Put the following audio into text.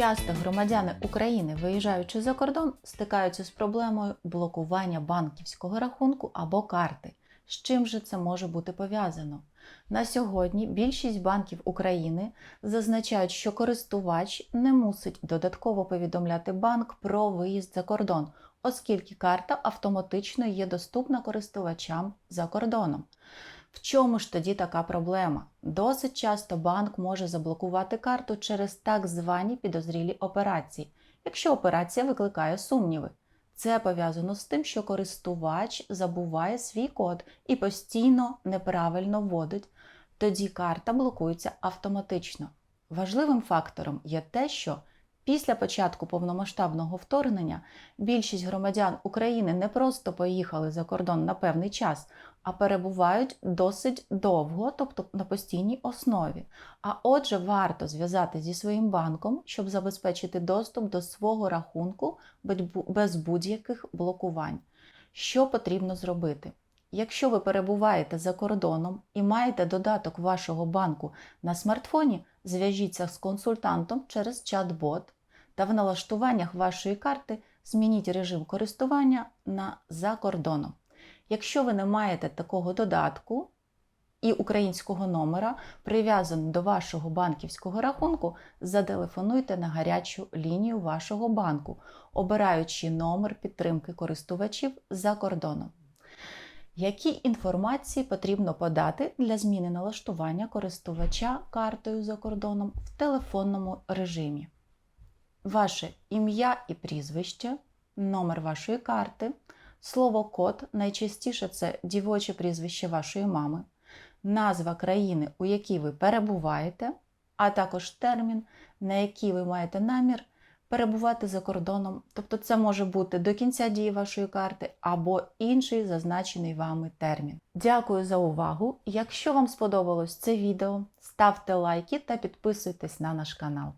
Часто громадяни України, виїжджаючи за кордон, стикаються з проблемою блокування банківського рахунку або карти. З чим же це може бути пов'язано? На сьогодні більшість банків України зазначають, що користувач не мусить додатково повідомляти банк про виїзд за кордон, оскільки карта автоматично є доступна користувачам за кордоном. В чому ж тоді така проблема? Досить часто банк може заблокувати карту через так звані підозрілі операції, якщо операція викликає сумніви. Це пов'язано з тим, що користувач забуває свій код і постійно неправильно вводить, тоді карта блокується автоматично. Важливим фактором є те, що після початку повномасштабного вторгнення більшість громадян України не просто поїхали за кордон на певний час, а перебувають досить довго, тобто на постійній основі. А отже, варто зв'язати зі своїм банком, щоб забезпечити доступ до свого рахунку без будь-яких блокувань. Що потрібно зробити? Якщо ви перебуваєте за кордоном і маєте додаток вашого банку на смартфоні, зв'яжіться з консультантом через чат-бот та в налаштуваннях вашої карти змініть режим користування на за кордоном. Якщо ви не маєте такого додатку і українського номера, прив'язаного до вашого банківського рахунку, зателефонуйте на гарячу лінію вашого банку, обираючи номер підтримки користувачів за кордоном. Які інформації потрібно подати для зміни налаштування користувача картою за кордоном в телефонному режимі? Ваше ім'я і прізвище, номер вашої карти, слово код, найчастіше це дівоче прізвище вашої мами, назва країни, у якій ви перебуваєте, а також термін, на який ви маєте намір перебувати за кордоном. Тобто це може бути до кінця дії вашої карти або інший зазначений вами термін. Дякую за увагу! Якщо вам сподобалось це відео, ставте лайки та підписуйтесь на наш канал.